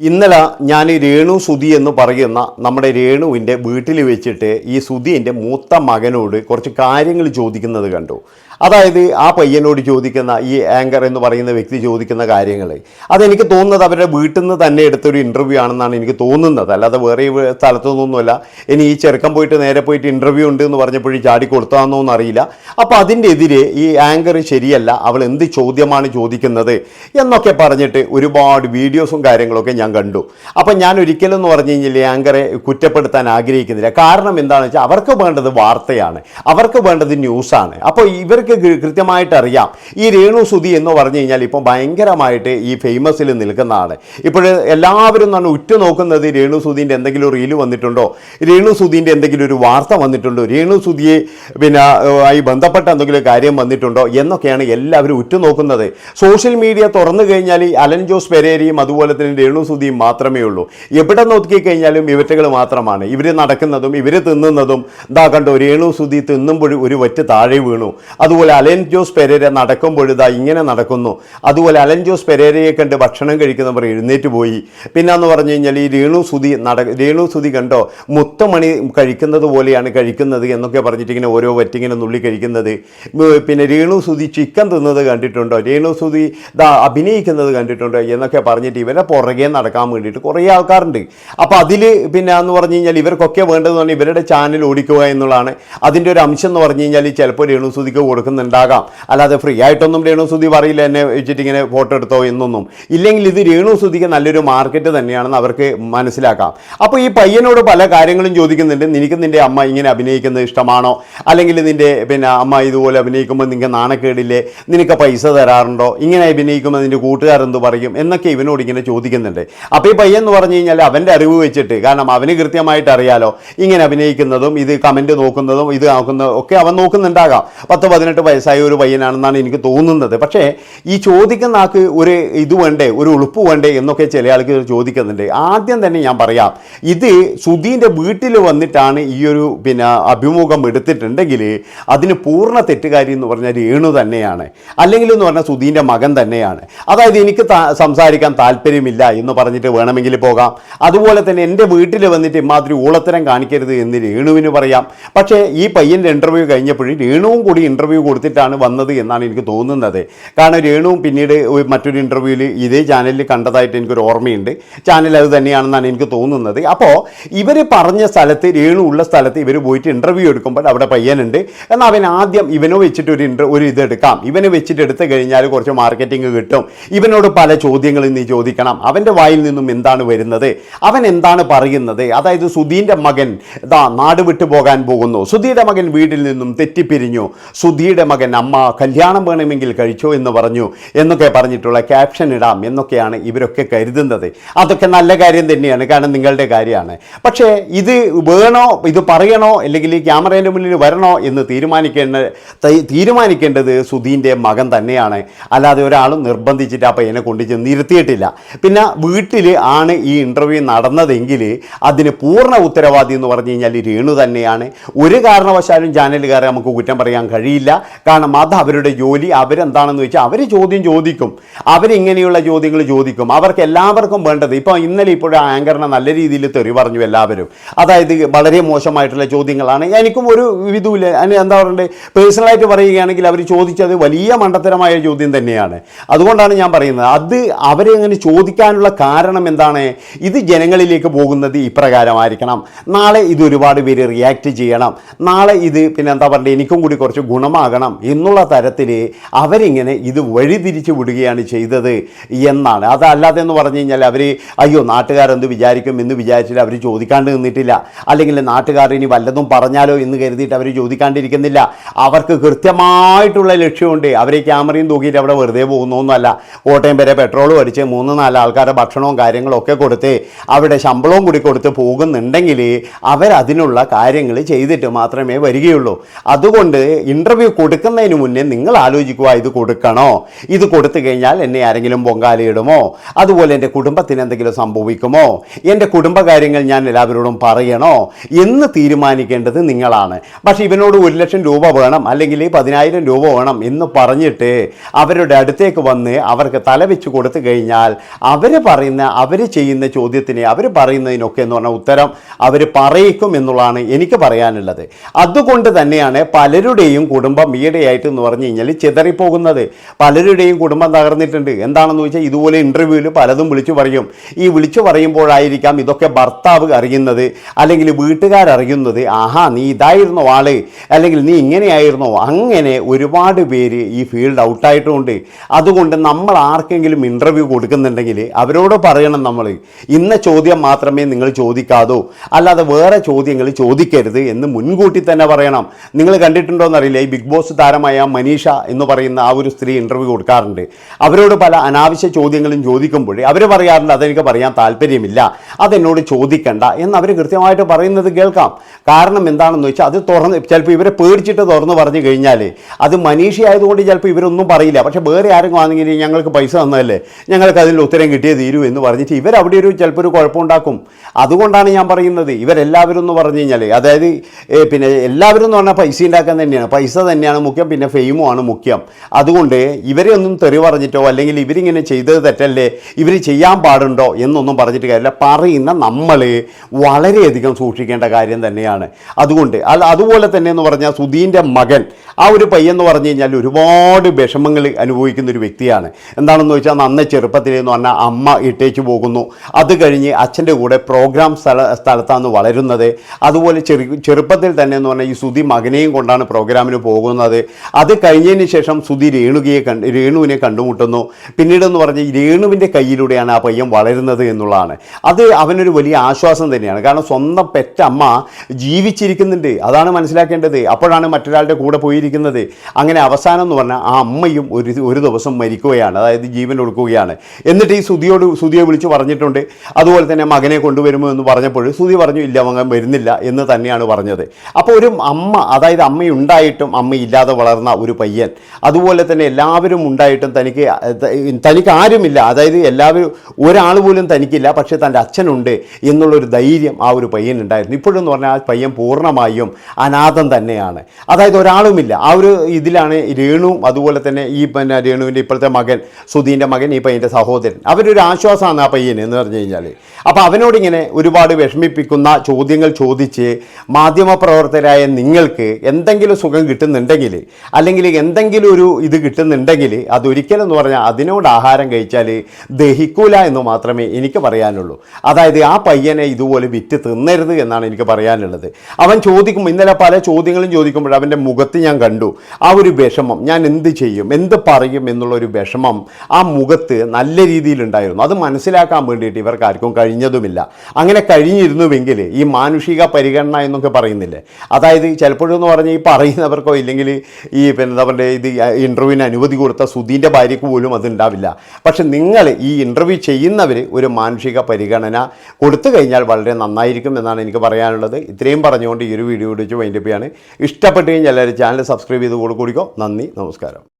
ഇന്നലെ ഞാൻ രേണു സുധി എന്ന് പറയുന്ന നമ്മുടെ രേണുവിന്റെ വീട്ടിൽ വെച്ചിട്ട് ഈ സുധീന്റെ മൂത്ത മകനോട് കുറച്ച് കാര്യങ്ങൾ ചോദിക്കുന്നത് കണ്ടു. അതായത് ആ പയ്യനോട് ചോദിക്കുന്ന ഈ ആങ്കർ എന്ന് പറയുന്ന വ്യക്തി ചോദിക്കുന്ന കാര്യങ്ങൾ അതെനിക്ക് തോന്നുന്നത് അവരുടെ വീട്ടിൽ നിന്ന് തന്നെ എടുത്തൊരു ഇന്റർവ്യൂ ആണെന്നാണ് എനിക്ക് തോന്നുന്നത്. അല്ലാതെ വേറെ സ്ഥലത്തുനിന്നൊന്നുമല്ല സ്ഥലത്തു നിന്നൊന്നുമല്ല ഇനി ഈ ചെറുക്കം പോയിട്ട് നേരെ പോയിട്ട് ഇന്റർവ്യൂ ഉണ്ട് എന്ന് പറഞ്ഞപ്പോഴും ചാടി കൊടുത്താന്നോ എന്നറിയില്ല. അപ്പോൾ അതിന്റെ എതിരെ ഈ ആങ്കർ ശരിയല്ല അവൾ എന്ത് ചോദ്യമാണ് ചോദിക്കുന്നത് എന്നൊക്കെ പറഞ്ഞിട്ട് ഒരുപാട് വീഡിയോസും കാര്യങ്ങളൊക്കെ ഞാൻ കണ്ടു. അപ്പം ഞാൻ ഒരിക്കലും എന്ന് പറഞ്ഞു കഴിഞ്ഞാൽ ആങ്കറെ കുറ്റപ്പെടുത്താൻ ആഗ്രഹിക്കുന്നില്ല. കാരണം എന്താണെന്ന് വെച്ചാൽ അവർക്ക് വേണ്ടത് വാർത്തയാണ്. അവർക്ക് വേണ്ടത് ന്യൂസാണ് അപ്പോൾ ഇവർക്ക് കൃത്യമായിട്ട് അറിയാം ഈ രേണു സുധി എന്ന് പറഞ്ഞു കഴിഞ്ഞാൽ ഇപ്പം ഭയങ്കരമായിട്ട് ഈ ഫേമസിൽ നിൽക്കുന്നതാണ്. ഇപ്പോൾ എല്ലാവരും തന്നെ ഉറ്റുനോക്കുന്നത് രേണു സുധീന്റെ എന്തെങ്കിലും റീൽ വന്നിട്ടുണ്ടോ? രേണു സുധീന്റെ എന്തെങ്കിലും ഒരു വാർത്ത വന്നിട്ടുണ്ടോ? രേണു സുധിയെ പിന്നെ ആയി ബന്ധപ്പെട്ട എന്തെങ്കിലും കാര്യം വന്നിട്ടുണ്ടോ? എന്നൊക്കെയാണ് എല്ലാവരും ഉറ്റുനോക്കുന്നത്. സോഷ്യൽ മീഡിയ തുറന്നു കഴിഞ്ഞാൽ ഈ അലൻ ജോസ് പെരേരയും അതുപോലെ തന്നെ രേണു സുധിയും മാത്രമേ ഉള്ളൂ. എവിടെ നോക്കിക്കഴിഞ്ഞാലും ഇവറ്റകൾ മാത്രമാണ്. ഇവർ നടക്കുന്നതും ഇവർ തിന്നുന്നതും ഇതാ കണ്ടോ രേണു സുധി തിന്നുമ്പോൾ ഒരു വറ്റ് താഴെ വീണു. അതുപോലെ അലൻ ജോസ് പെരേര നടക്കുമ്പോൾ ഇതാ ഇങ്ങനെ നടക്കുന്നു. അതുപോലെ അലൻ ജോസ് പെരേരയെ കണ്ട് ഭക്ഷണം കഴിക്കുന്നവർ എഴുന്നേറ്റ് പോയി. പിന്നെ എന്ന് പറഞ്ഞു കഴിഞ്ഞാൽ ഈ രേണു സുതി നട രേണു സുതി കണ്ടോ? മുത്തമണി കഴിക്കുന്നത് പോലെയാണ് കഴിക്കുന്നത് എന്നൊക്കെ പറഞ്ഞിട്ട് ഇങ്ങനെ ഓരോ വറ്റിങ്ങനെ നുള്ളി കഴിക്കുന്നത്. പിന്നെ രേണു സുതി ചിക്കൻ തിന്നത് കണ്ടിട്ടുണ്ടോ? രേണു സുതി ദാ അഭിനയിക്കുന്നത് കണ്ടിട്ടുണ്ടോ? എന്നൊക്കെ പറഞ്ഞിട്ട് ഇവരെ പുറകെ നടക്കാൻ വേണ്ടിയിട്ട് കുറേ ആൾക്കാരുണ്ട്. അപ്പോൾ അതിൽ പിന്നെ എന്ന് പറഞ്ഞു കഴിഞ്ഞാൽ ഇവർക്കൊക്കെ വേണ്ടതെന്ന് പറഞ്ഞാൽ ഇവരുടെ ചാനൽ ഓടിക്കുക എന്നുള്ളതാണ്. അതിന്റെ ഒരു അംശം എന്ന് പറഞ്ഞു കഴിഞ്ഞാൽ ചിലപ്പോൾ രേണു സുതിക്ക് സുധിക്ക് കൊടുക്കുന്നുണ്ടാകാം അല്ലാതെ ഫ്രീ ആയിട്ടൊന്നും രേണുസുതി പറയില്ല എന്നെ വെച്ചിട്ട് ഇങ്ങനെ ഫോട്ടോ എടുത്തോ എന്നൊന്നും. ഇല്ലെങ്കിൽ ഇത് രേണുസുതിക്ക് നല്ലൊരു മാർക്കറ്റ് തന്നെയാണെന്ന് അവർക്ക് മനസ്സിലാക്കാം. അപ്പോൾ ഈ പയ്യനോട് പല കാര്യങ്ങളും ചോദിക്കുന്നുണ്ട്. നിനക്ക് നിന്റെ അമ്മ ഇങ്ങനെ അഭിനയിക്കുന്നത് ഇഷ്ടമാണോ? അല്ലെങ്കിൽ നിന്റെ പിന്നെ അമ്മ ഇതുപോലെ അഭിനയിക്കുമ്പോൾ നിങ്ങൾക്ക് നാണക്കേടില്ലേ? നിനക്ക് പൈസ തരാറുണ്ടോ? ഇങ്ങനെ അഭിനയിക്കുമ്പോൾ നിന്റെ കൂട്ടുകാരെന്ത് പറയും? എന്നൊക്കെ ഇവനോട് ഇങ്ങനെ ചോദിക്കുന്നുണ്ട്. അപ്പോൾ ഈ പയ്യൻ എന്ന് പറഞ്ഞു കഴിഞ്ഞാൽ അവന്റെ അറിവ് വെച്ചിട്ട് കാരണം അവന് കൃത്യമായിട്ട് അറിയാലോ. ഇങ്ങനെ അഭിനയിക്കുന്നതും ഇത് കമന്റ് നോക്കുന്നതും ഇത് നോക്കുന്നതും ഒക്കെ അവൻ നോക്കുന്നുണ്ടാകാം. പത്ത് പതിനെട്ട് വയസ്സായ ഒരു പയ്യനാണെന്നാണ് എനിക്ക് തോന്നുന്നത്. പക്ഷേ ഈ ചോദിക്കുന്ന ആൾക്ക് ഒരു ഇത് വേണ്ടേ ഒരു ഉളുപ്പ് വേണ്ടേ എന്നൊക്കെ ചില ആൾക്ക് ചോദിക്കുന്നുണ്ട്. ആദ്യം തന്നെ ഞാൻ പറയാം ഇത് സുധീന്റെ വീട്ടിൽ വന്നിട്ടാണ് ഈ ഒരു പിന്നെ അഭിമുഖം എടുത്തിട്ടുണ്ടെങ്കിൽ അതിന് പൂർണ തെറ്റുകാരി എന്ന് പറഞ്ഞാൽ രേണു തന്നെയാണ്. അല്ലെങ്കിൽ എന്ന് പറഞ്ഞാൽ സുധീന്റെ മകൻ തന്നെയാണ്. അതായത് എനിക്ക് സംസാരിക്കാൻ താല്പര്യമില്ല എന്ന് പറഞ്ഞിട്ട് വേണമെങ്കിൽ പോകാം. അതുപോലെ തന്നെ എന്റെ വീട്ടിൽ വന്നിട്ട് ഇമാതിരി ഊളത്തരം കാണിക്കരുത് എന്ന് രേണുവിന് പറയാം. പക്ഷേ ഈ പയ്യന്റെ ഇന്റർവ്യൂ കഴിഞ്ഞപ്പോഴും രേണുവും കൂടി ഇന്റർവ്യൂ കൊടുത്തിട്ടാണ് വന്നത് എന്നാണ് എനിക്ക് തോന്നുന്നത്. കാരണം രേണുവും പിന്നീട് മറ്റൊരു ഇന്റർവ്യൂവിൽ ഇതേ ചാനലിൽ കണ്ടതായിട്ട് എനിക്കൊരു ഓർമ്മയുണ്ട്. ചാനൽ അത് തന്നെയാണെന്നാണ് എനിക്ക് തോന്നുന്നത്. അപ്പോൾ ഇവർ പറഞ്ഞ സ്ഥലത്ത് രേണു ഉള്ള സ്ഥലത്ത് ഇവർ പോയിട്ട് ഇന്റർവ്യൂ എടുക്കുമ്പോൾ അവിടെ പയ്യനുണ്ട്. എന്നാൽ അവൻ ആദ്യം ഇവനെ വെച്ചിട്ട് ഒരു ഇന്റർ ഒരു ഇതെടുക്കാം ഇവനെ വെച്ചിട്ട് എടുത്തു കഴിഞ്ഞാൽ കുറച്ച് മാർക്കറ്റിംഗ് കിട്ടും. ഇവനോട് പല ചോദ്യങ്ങളും നീ ചോദിക്കണം. അവന്റെ വായിൽ നിന്നും എന്താണ് വരുന്നത്? അവൻ എന്താണ് പറയുന്നത്? അതായത് സുധീന്റെ മകൻ നാട് വിട്ടു പോകാൻ പോകുന്നു. സുധീയുടെ മകൻ വീട്ടിൽ നിന്നും തെറ്റിപ്പിരിഞ്ഞു. സുധിയുടെ മകൻ അമ്മ കല്യാണം വേണമെങ്കിൽ കഴിച്ചോ എന്ന് പറഞ്ഞു എന്നൊക്കെ പറഞ്ഞിട്ടുള്ള ക്യാപ്ഷൻ ഇടാം എന്നൊക്കെയാണ് ഇവരൊക്കെ കരുതുന്നത്. അതൊക്കെ നല്ല കാര്യം തന്നെയാണ് കാരണം നിങ്ങളുടെ കാര്യമാണ്. പക്ഷേ ഇത് വേണോ ഇത് പറയണോ അല്ലെങ്കിൽ ഈ ക്യാമറേന്റെ മുന്നിൽ വരണോ എന്ന് തീരുമാനിക്കേണ്ട തീരുമാനിക്കേണ്ടത് സുധീന്റെ മകൻ തന്നെയാണ്. അല്ലാതെ ഒരാളും നിർബന്ധിച്ചിട്ട് ആ പയ്യനെ കൊണ്ട് ചെന്ന് ഇരുത്തിയിട്ടില്ല. പിന്നെ വീട്ടിൽ ആണ് ഈ ഇന്റർവ്യൂ നടന്നതെങ്കിൽ അതിന് പൂർണ ഉത്തരവാദി എന്ന് പറഞ്ഞു കഴിഞ്ഞാൽ രേണു തന്നെയാണ്. ഒരു കാരണവശാലും ചാനലുകാരെ നമുക്ക് കുറ്റം പറയാൻ കഴിയില്ല. കാരണം അത് അവരുടെ ജോലി അവരെന്താണെന്ന് വെച്ചാൽ അവർ ചോദ്യം ചോദിക്കും. അവരിങ്ങനെയുള്ള ചോദ്യങ്ങൾ ചോദിക്കും. അവർക്ക് എല്ലാവർക്കും വേണ്ടത് ഇപ്പോൾ ഇന്നലെ ഇപ്പോഴും ആങ്കറിനെ നല്ല രീതിയിൽ തെറി പറഞ്ഞു എല്ലാവരും. അതായത് വളരെ മോശമായിട്ടുള്ള ചോദ്യങ്ങളാണ്. എനിക്കും ഒരു ഇതുമില്ല അതിന് എന്താ പറയണ്ടേ പേഴ്സണലായിട്ട് പറയുകയാണെങ്കിൽ അവർ ചോദിച്ചത് വലിയ മണ്ടത്തരമായ ചോദ്യം തന്നെയാണ്. അതുകൊണ്ടാണ് ഞാൻ പറയുന്നത്. അത് അവരെ അങ്ങനെ ചോദിക്കാനുള്ള കാരണം എന്താണ്? ഇത് ജനങ്ങളിലേക്ക് പോകുന്നത് ഇപ്രകാരമായിരിക്കണം. നാളെ ഇത് ഒരുപാട് പേര് റിയാക്ട് ചെയ്യണം. നാളെ ഇത് പിന്നെ എന്താ പറയുക എനിക്കും കൂടി കുറച്ച് ഗുണമാകണം എന്നുള്ള തരത്തിൽ അവരിങ്ങനെ ഇത് വഴിതിരിച്ചു വിടുകയാണ് ചെയ്തത് എന്നാണ്. അതല്ലാതെ എന്ന് പറഞ്ഞു കഴിഞ്ഞാൽ അവർ അയ്യോ നാട്ടുകാരെന്ത് വിചാരിക്കും എന്ന് വിചാരിച്ചിട്ട് അവർ ചോദിക്കാണ്ട് നിന്നിട്ടില്ല. അല്ലെങ്കിൽ നാട്ടുകാർ ഇനി വല്ലതും പറഞ്ഞാലോ എന്ന് കരുതിയിട്ട് അവർ ചോദിക്കാണ്ടിരിക്കുന്നില്ല. അവർക്ക് കൃത്യമായിട്ടുള്ള ലക്ഷ്യമുണ്ട്. അവരെ ക്യാമറയും തൂക്കിയിട്ട് അവിടെ വെറുതെ പോകുന്നൊന്നുമല്ല. കോട്ടയം വരെ പെട്രോൾ അടിച്ച് മൂന്ന് നാല് ആൾക്കാരുടെ ഭക്ഷണവും കാര്യങ്ങളും ഒക്കെ കൊടുത്ത് അവിടെ ശമ്പളവും കൂടി കൊടുത്ത് പോകുന്നുണ്ടെങ്കിൽ അവരതിനുള്ള കാര്യങ്ങൾ ചെയ്തിട്ട് മാത്രമേ വരികയുള്ളൂ. അതുകൊണ്ട് ഇന്റർവ്യൂ കൊടുക്കുന്നതിന് മുന്നേ നിങ്ങൾ ആലോചിക്കുക ഇത് കൊടുക്കണോ? ഇത് കൊടുത്തു കഴിഞ്ഞാൽ എന്നെ ആരെങ്കിലും പൊങ്കാലയിടുമോ? അതുപോലെ എന്റെ കുടുംബത്തിന് എന്തെങ്കിലും സംഭവിക്കുമോ? എന്റെ കുടുംബകാര്യങ്ങൾ ഞാൻ എല്ലാവരോടും പറയണോ? എന്ന് തീരുമാനിക്കേണ്ടത് നിങ്ങളാണ്. പക്ഷേ ഇവനോട് ഒരു ലക്ഷം രൂപ വേണം അല്ലെങ്കിൽ പതിനായിരം രൂപ വേണം എന്ന് പറഞ്ഞിട്ട് അവരുടെ അടുത്തേക്ക് വന്ന് അവർക്ക് തല വെച്ച് കൊടുത്തു കഴിഞ്ഞാൽ അവർ പറയുന്ന അവർ ചെയ്യുന്ന ചോദ്യത്തിന് അവർ പറയുന്നതിനൊക്കെ എന്ന് പറഞ്ഞാൽ ഉത്തരം അവർ പറയിക്കും എന്നുള്ളതാണ് എനിക്ക് പറയാനുള്ളത്. അതുകൊണ്ട് തന്നെയാണ് പലരുടെയും കുടുംബം ഈയിടെയായിട്ട് എന്ന് പറഞ്ഞു കഴിഞ്ഞാൽ ചിതറിപ്പോകുന്നത്. പലരുടെയും കുടുംബം തകർന്നിട്ടുണ്ട്. എന്താണെന്ന് വെച്ചാൽ ഇതുപോലെ ഇന്റർവ്യൂവിൽ പലതും വിളിച്ചു പറയും. ഈ വിളിച്ചു പറയുമ്പോഴായിരിക്കാം ഇതൊക്കെ ഭർത്താവ് അറിയുന്നത് അല്ലെങ്കിൽ വീട്ടുകാരറിയുന്നത് ആഹാ നീ ഇതായിരുന്നോ ആൾ അല്ലെങ്കിൽ നീ ഇങ്ങനെയായിരുന്നോ. അങ്ങനെ ഒരുപാട് പേര് ഈ ഫീൽഡ് ഔട്ടായിട്ടുമുണ്ട് അതുകൊണ്ട് നമ്മൾ ആർക്കെങ്കിലും ഇന്റർവ്യൂ കൊടുക്കുന്നുണ്ടെങ്കിൽ അവരോട് പറയണം നമ്മൾ ഇന്ന ചോദ്യം മാത്രമേ നിങ്ങൾ ചോദിക്കാതോ. അല്ലാതെ വേറെ ചോദ്യങ്ങൾ ചോദിക്കരുത് എന്ന് മുൻകൂട്ടി തന്നെ പറയണം. നിങ്ങൾ കണ്ടിട്ടുണ്ടോ എന്നറിയില്ല ഈ ബിഗ് ബോസ് താരമായ മനീഷ എന്ന് പറയുന്ന ആ ഒരു സ്ത്രീ ഇന്റർവ്യൂ കൊടുക്കാറുണ്ട്. അവരോട് പല അനാവശ്യ ചോദ്യങ്ങളും ചോദിക്കുമ്പോൾ അവർ പറയാറുണ്ട് അതെനിക്ക് പറയാൻ താല്പര്യമില്ല. അതെന്നോട് ചോദിക്കണ്ട. എന്ന് അവർ കൃത്യമായിട്ട് പറയുന്നത് കേൾക്കാം. കാരണം എന്താണെന്ന് വെച്ചാൽ അത് തുറന്ന് ചിലപ്പോൾ ഇവരെ പേടിച്ചിട്ട് തുറന്ന് പറഞ്ഞു കഴിഞ്ഞാൽ അത് മനീഷ ആയതുകൊണ്ട് ചിലപ്പോൾ ഇവരൊന്നും പറയില്ല. പക്ഷേ വേറെ ആരെങ്കിലും ആണെങ്കിൽ ഞങ്ങൾക്ക് പൈസ തന്നതല്ലേ? ഞങ്ങൾക്ക് അതിൽ ഉത്തരം കിട്ടിയേ തീരൂ എന്ന് പറഞ്ഞിട്ട് ഇവരവിടെ ഒരു ചിലപ്പോൾ ഒരു കുഴപ്പമുണ്ടാക്കും. അതുകൊണ്ടാണ് ഞാൻ പറയുന്നത് ഇവരെല്ലാവരും എന്ന് പറഞ്ഞു കഴിഞ്ഞാൽ അതായത് പിന്നെ എല്ലാവരും എന്ന് പറഞ്ഞാൽ പൈസ ഉണ്ടാക്കാൻ തന്നെയാണ്. പൈസ തന്നെയാണ് മുഖ്യം പിന്നെ ഫെയിമുമാണ് മുഖ്യം. അതുകൊണ്ട് ഇവരെ ഒന്നും തെറി പറഞ്ഞിട്ടോ അല്ലെങ്കിൽ ഇവരിങ്ങനെ ചെയ്തത് തെറ്റല്ലേ ഇവർ ചെയ്യാൻ പാടുണ്ടോ എന്നൊന്നും പറഞ്ഞിട്ട് കാര്യമില്ല. പറയുന്ന നമ്മൾ വളരെയധികം സൂക്ഷിക്കേണ്ട കാര്യം തന്നെയാണ്. അതുകൊണ്ട് അല്ല അതുപോലെ തന്നെ എന്ന് പറഞ്ഞാൽ സുധീന്റെ മകൻ ആ ഒരു പയ്യെന്ന് പറഞ്ഞു കഴിഞ്ഞാൽ ഒരുപാട് വിഷമങ്ങൾ അനുഭവിക്കുന്ന ഒരു വ്യക്തിയാണ്. എന്താണെന്ന് വെച്ചാൽ നന്ന ചെറുപ്പത്തിലെന്ന് പറഞ്ഞാൽ അമ്മ ഇട്ടേച്ച് പോകുന്നു. അത് കഴിഞ്ഞ് അച്ഛന്റെ കൂടെ പ്രോഗ്രാം സ്ഥല സ്ഥലത്താണ് വളരുന്നത്. അതുപോലെ ചെറു ചെറുപ്പത്തിൽ തന്നെ എന്ന് പറഞ്ഞാൽ ഈ സുധി മകനെയും കൊണ്ടാണ് പ്രോഗ്രാമിന് പോകുന്നത്. അത് കഴിഞ്ഞതിന് ശേഷം സുധി രേണുകയെ കണ്ട് രേണുവിനെ കണ്ടുമുട്ടുന്നു. പിന്നീടെന്ന് പറഞ്ഞ് രേണുവിന്റെ കയ്യിലൂടെയാണ് ആ പയ്യൻ വളരുന്നത് എന്നുള്ളതാണ്. അത് അവനൊരു വലിയ ആശ്വാസം തന്നെയാണ്. കാരണം സ്വന്തം പെറ്റമ്മ ജീവിച്ചിരിക്കുന്നുണ്ട്. അതാണ് മനസ്സിലാക്കേണ്ടത്. അപ്പോഴാണ് മറ്റൊരാളുടെ കൂടെ പോയിരിക്കുന്നത്. അങ്ങനെ അവസാനം എന്ന് പറഞ്ഞാൽ ആ അമ്മയും ഒരു ഒരു ദിവസം മരിക്കുകയാണ്. അതായത് ജീവൻ ഒടുക്കുകയാണ്. എന്നിട്ട് ഈ സുധിയോട് സുധിയെ വിളിച്ച് പറഞ്ഞിട്ടുണ്ട്. അതുപോലെ തന്നെ മകനെ കൊണ്ടുവരുമോ എന്ന് പറഞ്ഞപ്പോൾ സുധി പറഞ്ഞു ഇല്ല മകൻ വരുന്നില്ല എന്ന് തന്നെയാണ് പറഞ്ഞത്. അപ്പോൾ ഒരു അമ്മ അതായത് അമ്മയുണ്ടായിട്ടും അമ്മയില്ലാതെ വളർന്ന ഒരു പയ്യൻ. അതുപോലെ തന്നെ എല്ലാവരും ഉണ്ടായിട്ടും തനിക്ക് തനിക്ക് ആരുമില്ല. അതായത് എല്ലാവരും ഒരാൾ പോലും തനിക്കില്ല പക്ഷേ തന്റെ അച്ഛനുണ്ട് എന്നുള്ളൊരു ധൈര്യം ആ ഒരു പയ്യൻ ഉണ്ടായിരുന്നു. ഇപ്പോഴെന്ന് പറഞ്ഞാൽ ആ പയ്യൻ പൂർണമായും അനാഥം തന്നെയാണ്. അതായത് ഒരാളുമില്ല. ആ ഒരു ഇതിലാണ് രേണു അതുപോലെ തന്നെ ഈ പിന്നെ രേണുവിന്റെ ഇപ്പോഴത്തെ മകൻ സുധീന്റെ മകൻ ഈ പയ്യന്റെ സഹോദരൻ. അവരൊരു ആശ്വാസമാണ് ആ പയ്യൻ എന്ന് പറഞ്ഞു കഴിഞ്ഞാൽ അപ്പോൾ അവനോടിങ്ങനെ ഒരുപാട് വിഷമിപ്പിക്കുന്ന ചോദ്യങ്ങൾ ചോദിച്ച് മാധ്യമപ്രവർത്തകരായ നിങ്ങൾക്ക് എന്തെങ്കിലും സുഖം കിട്ടുന്നുണ്ടെങ്കിൽ അല്ലെങ്കിൽ എന്തെങ്കിലും ഒരു ഇത് കിട്ടുന്നുണ്ടെങ്കിൽ അതൊരിക്കലും എന്ന് പറഞ്ഞാൽ അതിനോട് ആഹാരം കഴിച്ചാൽ ദഹിക്കൂല എന്ന് മാത്രമേ എനിക്ക് പറയാനുള്ളൂ. അതായത് ആ പയ്യനെ ഇതുപോലെ വിറ്റ് തിന്നരുത് എന്നാണ് എനിക്ക് പറയാനുള്ളത്. അവൻ ചോദിക്കും ഇന്നലെ പല ചോദ്യങ്ങളും ചോദിക്കുമ്പോൾ അവന്റെ മുഖത്ത് ഞാൻ കണ്ടു. ആ ഒരു വിഷമം ഞാൻ എന്ത് ചെയ്യും എന്ത് പറയും എന്നുള്ള ഒരു വിഷമം ആ മുഖത്ത് നല്ല രീതിയിലുണ്ടായിരുന്നു അത് മനസ്സിലാക്കാൻ വേണ്ടിയിട്ട് ഇവർക്ക് ആർക്കും കഴിഞ്ഞതുമില്ല. അങ്ങനെ കഴിഞ്ഞിരുന്നുവെങ്കിൽ ഈ മാനുഷിക പരിഗണന എന്നൊക്കെ പറയുന്നില്ലേ? അതായത് ചിലപ്പോഴെന്ന് പറഞ്ഞാൽ ഈ പറയുന്നവർക്കോ ഇല്ലെങ്കിൽ ഈ പിന്നെ എന്താ പറയുക ഇത് ഇന്റർവ്യൂവിന് അനുമതി കൊടുത്ത സുധീന്റെ ഭാര്യയ്ക്ക് പോലും അതുണ്ടാവില്ല പക്ഷെ നിങ്ങൾ ഈ ഇന്റർവ്യൂ ചെയ്യുന്നവർ ഒരു മാനുഷിക പരിഗണന കൊടുത്തു കഴിഞ്ഞാൽ വളരെ നന്നായിരിക്കും എന്നാണ് എനിക്ക് പറയാനുള്ളത്. ഇത്രയും പറഞ്ഞുകൊണ്ട് ഈ ഒരു വീഡിയോ വിളിച്ച് വൈൻഡപ്പ് ചെയ്യാണ്. ഇഷ്ടപ്പെട്ട് കഴിഞ്ഞാൽ എല്ലാവരും ചാനൽ സബ്സ്ക്രൈബ് ചെയ്ത് കൂടെ കൂടിക്കോ. നന്ദി നമസ്കാരം.